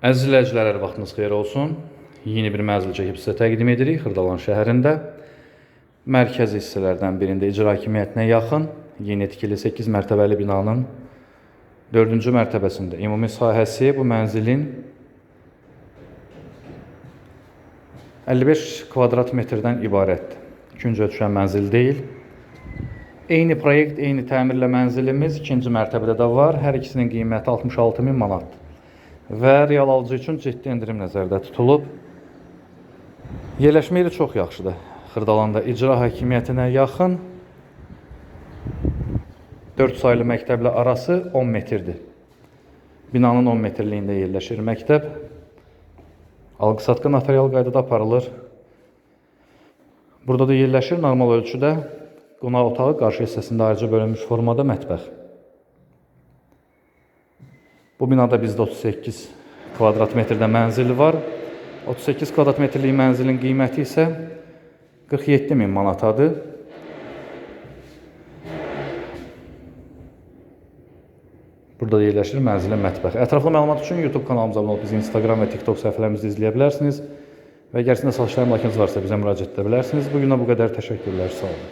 Əziz izləyicilər, hər vaxtınız xeyir olsun. Yeni bir mənzil çəkib sizə təqdim edirik Xırdalan şəhərində. Mərkəzi hissələrdən birində icra hakimiyyətinə yaxın yeni tikili 8 mərtəbəli binanın 4-cü mərtəbəsində ümumi sahəsi bu mənzilin 55 kvadrat metrdən ibarətdir. İkinci ölçülən mənzil deyil. Eyni proyekt, eyni təmirlə mənzilimiz ikinci mərtəbədə də var. Hər ikisinin qiyməti 66 min manatdır. Və real alıcı üçün ciddi endirim nəzərdə tutulub. Yerləşmə yeri çox yaxşıdır. Xırdalanda icra hakimiyyətinə yaxın 4 saylı məktəblə arası 10 metrdir. Binanın 10 metrliyində yerləşir məktəb. Alqı-satqı notarial qaydada aparılır. Burada da yerləşir normal ölçüdə qonaq otağı qarşı hissəsində ayrıca bölünmüş formada mətbəx. Bu binada bizdə 38 kvadrat metrdə mənzil var. 38 kvadrat metrlik mənzilin qiyməti isə 47 min manatadır. Burada yerləşir mənzilin mətbəxi. Ətraflı məlumat üçün YouTube kanalımıza abunə olub bizi Instagram və TikTok səhifələrimizdə izləyə bilərsiniz. Və əgər sizin də satışlar mülakiniz varsa bizə müraciət edə bilərsiniz. Bu günə bu qədər təşəkkürlər. Sağ olun.